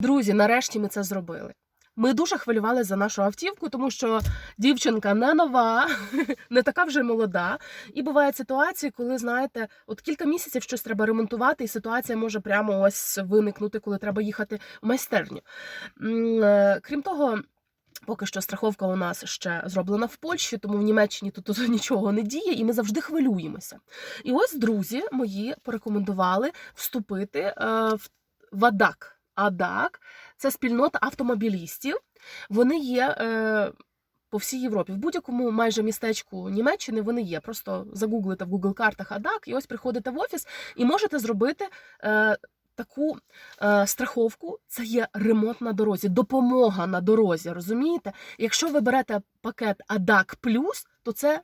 Друзі, нарешті ми це зробили. Ми дуже хвилювалися за нашу автівку, тому що дівчинка не нова, не така вже молода. І бувають ситуації, коли знаєте, от кілька місяців щось треба ремонтувати, і ситуація може прямо ось виникнути, коли треба їхати в майстерню. Е, Крім того. Поки що страховка у нас ще зроблена в Польщі, тому в Німеччині тут, тут нічого не діє, і ми завжди хвилюємося. І ось друзі мої порекомендували вступити е, в в АДАК. Це спільнота автомобілістів. Вони є е, по всій Європі. В будь-якому майже містечку Німеччини вони є. Просто загуглите в Google картах АДАК, і ось приходите в офіс і можете зробити. Е, Таку е, страховку це є ремонт на дорозі, допомога на дорозі. Розумієте? Якщо ви берете пакет АДАК Плюс, то це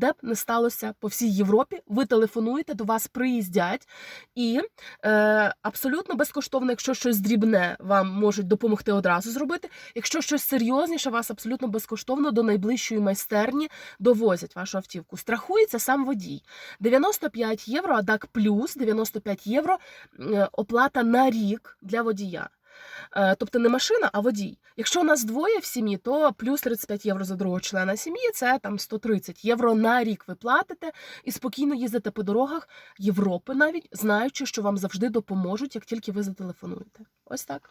де б не сталося по всій Європі. Ви телефонуєте, до вас приїздять, і е, абсолютно безкоштовно, якщо щось дрібне, вам можуть допомогти одразу зробити. Якщо щось серйозніше, вас абсолютно безкоштовно до найближчої майстерні довозять вашу автівку. Страхується сам водій. 95 євро, АДАК плюс 95 євро е, оплата на рік для водія. Е, Тобто не машина, а водій. Якщо у нас двоє в сім'ї, то плюс 35 євро за другого члена сім'ї це там 130 євро на рік ви платите і спокійно їздите по дорогах Європи, навіть знаючи, що вам завжди допоможуть, як тільки ви зателефонуєте. Ось так.